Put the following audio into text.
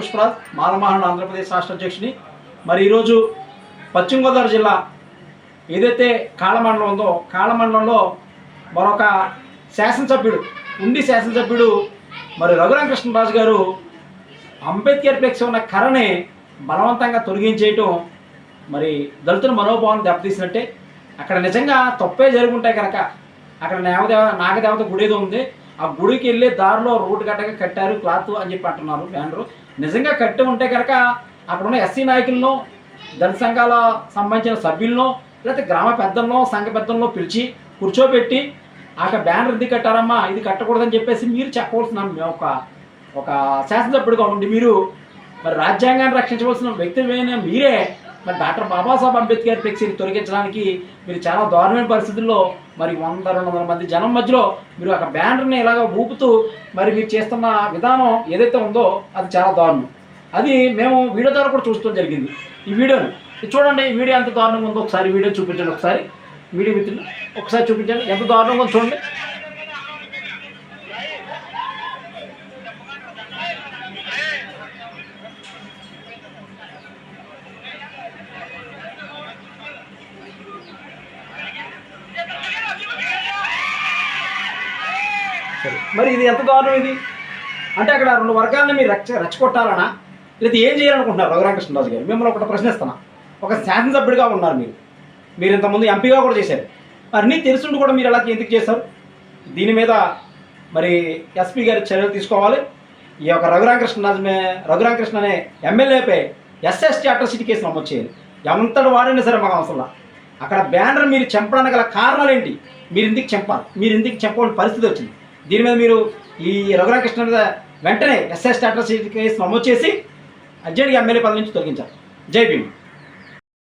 పుష్పరాజ్ మాలమహాన్ ఆంధ్రప్రదేశ్ రాష్ట్ర అధ్యక్షుని. మరి ఈరోజు పశ్చిమ గోదావరి జిల్లా ఏదైతే కాళమండలం ఉందో కాళమండలంలో మరొక శాసనసభ్యుడు ఉండి శాసనసభ్యుడు మరి రఘురామకృష్ణరాజు గారు అంబేద్కర్ ఫ్లెక్స్ ఉన్న కర్రని బలవంతంగా తొలగించేయటం మరి దళితుల మనోభావాన్ని దెబ్బతీసినట్టే. అక్కడ నిజంగా తప్పే జరుగుంటాయి కనుక అక్కడ నాగదేవ నాగదేవత గుడేదో ఉంది. ఆ గుడికి వెళ్ళే దారిలో రోడ్డు గట్టగా కట్టారు క్లాత్ అని చెప్పి అంటున్నారు బ్యానరు. నిజంగా కట్టి ఉంటే కనుక అక్కడ ఉన్న ఎస్సీ నాయకులను దళిత సంఘాల సంబంధించిన సభ్యులను లేకపోతే గ్రామ పెద్దలను సంఘ పెద్దలను పిలిచి కూర్చోబెట్టి అక్కడ బ్యానర్ ఇది కట్టారమ్మా ఇది కట్టకూడదని చెప్పేసి మీరు చెప్పవలసిన ఒక ఒక శాసనసభ్యుడిగా ఉండి మీరు మరి రాజ్యాంగాన్ని రక్షించవలసిన వ్యక్తిమైన మీరే మరి డాక్టర్ బాబాసాహెబ్ అంబేద్కర్ ఫ్లెక్సీని తొలగించడానికి మీరు చాలా దారుణమైన పరిస్థితుల్లో మరి వంద రెండు వందల మంది జనం మధ్యలో మీరు ఒక బ్యానర్ని ఇలాగ ఊపుతూ మరి మీరు చేస్తున్న విధానం ఏదైతే ఉందో అది చాలా దారుణం. అది మేము వీడియో ద్వారా కూడా చూస్తూ జరిగింది. ఈ వీడియోని చూడండి ఈ వీడియో ఎంత దారుణంగా ఉందో ఒకసారి వీడియో చూపించండి ఒకసారి. వీడియో మిత్రులు ఒకసారి చూపించండి. ఎంత దారుణంగా చూడండి. సరే. మరి ఇది ఎంత దారుణం ఇది? అంటే అక్కడ రెండు వర్గాలను మీరు రచ్చ రచ్చగొట్టాలనా? లేదా ఏం చేయాలనుకుంటున్నారు రఘురామకృష్ణరాజు గారు? మిమ్మల్ని ఒకటి ప్రశ్నిస్తున్నా. ఒక శాసనసభ్యుడిగా ఉన్నారు మీరు. మీరు ఇంతకుముందు ఎంపీగా కూడా చేశారు. మరి అన్నీ తెలుసుండి కూడా మీరు ఎలా ఎందుకు చేశారు? దీని మీద మరి ఎస్పీ గారు చర్యలు తీసుకోవాలి. ఈ యొక్క రఘురామకృష్ణరాజు రఘురామకృష్ణ అనే ఎమ్మెల్యేపై ఎస్ఎస్టీ అట్రాసిటీ కేసు నమోదు చేయాలి. ఎంతటి వాడైనా సరే మాకు అవసరం అక్కడ బ్యానర్ మీరు చంపడానికి గల కారణాలు ఏంటి? మీరు ఎందుకు చంపాలి? మీరు ఎందుకు చెప్పని పరిస్థితి వచ్చింది? దీని మీద మీరు ఈ రఘురాకృష్ణ మీద వెంటనే ఎస్ఎస్ స్టాటస్ కేసు నమోదు చేసి అర్జెంట్గా ఎమ్మెల్యే పదవి నుంచి తొలగించారు జై భీమ్.